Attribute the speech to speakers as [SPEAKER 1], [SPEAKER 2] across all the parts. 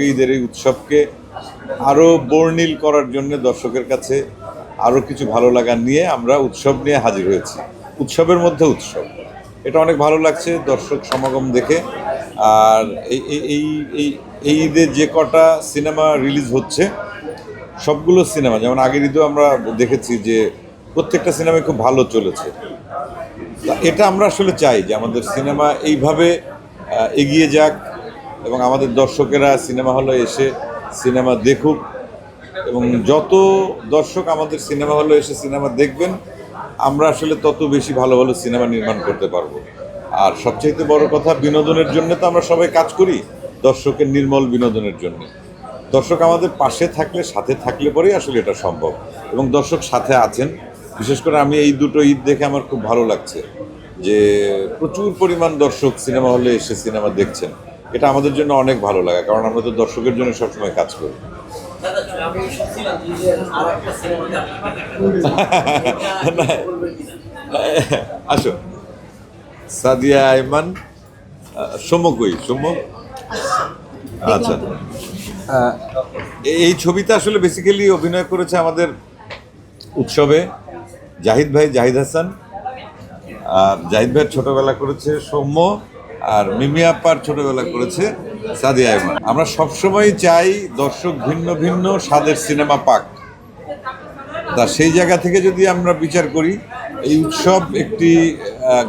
[SPEAKER 1] ঈদের এই উৎসবকে আরও বর্ণিল করার জন্য দর্শকের কাছে আরও কিছু ভালো লাগা নিয়ে আমরা উৎসব নিয়ে হাজির হয়েছি। উৎসবের মধ্যে উৎসব। এটা অনেক ভালো লাগছে দর্শক সমাগম দেখে। আর এই, এই- এই এই ঈদে যে কটা সিনেমা রিলিজ হচ্ছে, সবগুলো সিনেমা, যেমন আগের ঈদেও আমরা দেখেছি যে প্রত্যেকটা সিনেমাই খুব ভালো চলেছে। এটা আমরা আসলে চাই যে আমাদের সিনেমা এইভাবে এগিয়ে যাক এবং আমাদের দর্শকেরা সিনেমা হলে এসে সিনেমা দেখুক। এবং যত দর্শক আমাদের সিনেমা হলে এসে সিনেমা দেখবেন, আমরা আসলে তত বেশি ভালো ভালো সিনেমা নির্মাণ করতে পারব। আর সবচাইতে বড় কথা, বিনোদনের জন্য তো আমরা সবাই কাজ করি, দর্শকের নির্মল বিনোদনের জন্য। দর্শক আমাদের পাশে থাকলে, সাথে থাকলে পরেই আসলে এটা সম্ভব। এবং দর্শক সাথে আছেন। বিশেষ করে আমি এই দুটো ঈদ দেখে আমার খুব ভালো লাগছে যে প্রচুর পরিমাণ দর্শক সিনেমা হলে এসে সিনেমা দেখছেন। এটা আমাদের জন্য অনেক ভালো লাগে কারণ আমরা তো দর্শকের জন্য সবসময় কাজ করি।
[SPEAKER 2] দাদা আমি শুনছিলাম যে আর একটা সিনেমাতে আপনি বলবেন কিনা?
[SPEAKER 1] আসো। সাদিয়া আইমান আহ, সৌম্য কই? সৌম্য আচ্ছা। আহ, এই ছবিতে আসলে বেসিক্যালি অভিনয় করেছে আমাদের উৎসবে জাহিদ ভাই জাহিদ হাসান। আর জাহিদ ভাইয়ের ছোটবেলা করেছে সৌম্য। আর মিমি আপ্পার ছোটবেলা করেছে সাদিয়া আইমান আমরা সবসময় চাই দর্শক ভিন্ন ভিন্ন স্বাদের সিনেমা পাক। তা সেই জায়গা থেকে যদি আমরা বিচার করি, এই উৎসব একটি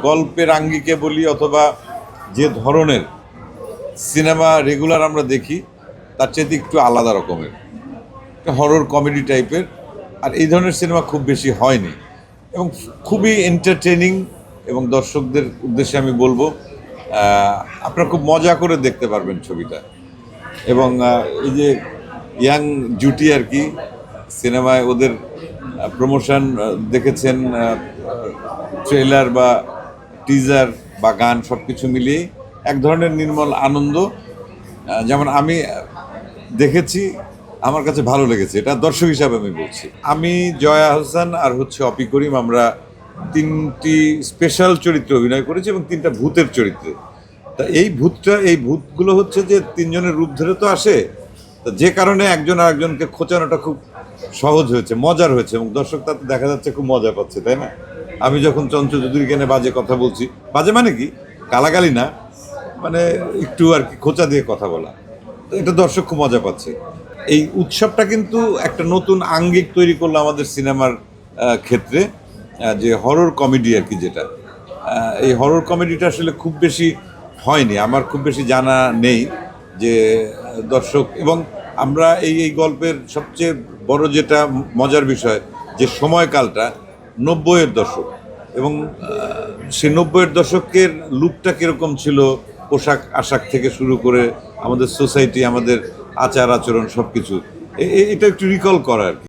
[SPEAKER 1] গল্পের আঙ্গিকে বলি অথবা যে ধরনের সিনেমা রেগুলার আমরা দেখি, তার চাইতে একটু আলাদা রকমের। হরর কমেডি টাইপের আর এই ধরনের সিনেমা খুব বেশি হয়নি। এবং খুবই এন্টারটেনিং এবং দর্শকদের উদ্দেশ্যে আমি বলব আপনারা খুব মজা করে দেখতে পারবেন ছবিটা। এবং এই যে ইয়াং জুটি আর কি, সিনেমায় ওদের প্রমোশন দেখেছেন ট্রেলার বা টিজার বা গান সব কিছু মিলিয়ে এক ধরনের নির্মল আনন্দ। যেমন আমি দেখেছি, আমার কাছে ভালো লেগেছে। এটা দর্শক হিসাবে আমি বলছি। আমি জয়া হোসেন আর হচ্ছে অপি করিম, আমরা তিনটি স্পেশাল চরিত্রে অভিনয় করেছি এবং তিনটা ভূতের চরিত্রে। তা এই ভূতটা, এই ভূতগুলো হচ্ছে যে তিনজনের রূপ ধরে তো আসে, তা যে কারণে একজন আরেকজনকে খোঁচানোটা খুব সহজ হয়েছে, মজার হয়েছে এবং দর্শক তাতে দেখা যাচ্ছে খুব মজা পাচ্ছে, তাই না? আমি যখন চঞ্চল চৌধুরীকে নিয়ে বাজে কথা বলছি, বাজে মানে কি? গালাগালি না মানে একটু আর কি খোঁচা দিয়ে কথা বলা। তো এটা দর্শক খুব মজা পাচ্ছে। এই উৎসবটা কিন্তু একটা নতুন আঙ্গিক তৈরি করল আমাদের সিনেমার ক্ষেত্রে। যে হরর কমেডি আর কি যেটা। এই হরর কমেডিটা আসলে খুব বেশি হয়নি। আমার খুব বেশি জানা নেই যে দর্শক এবং আমরা এই এই গল্পের সবচেয়ে বড় যেটা মজার বিষয়, যে সময়কালটা নব্বইয়ের দশক এবং সে নব্বইয়ের দশকের লুকটা কীরকম ছিল, পোশাক আশাক থেকে শুরু করে আমাদের সোসাইটি আমাদের আচার আচরণ সব কিছু এটা একটু রিকল করা আর কি।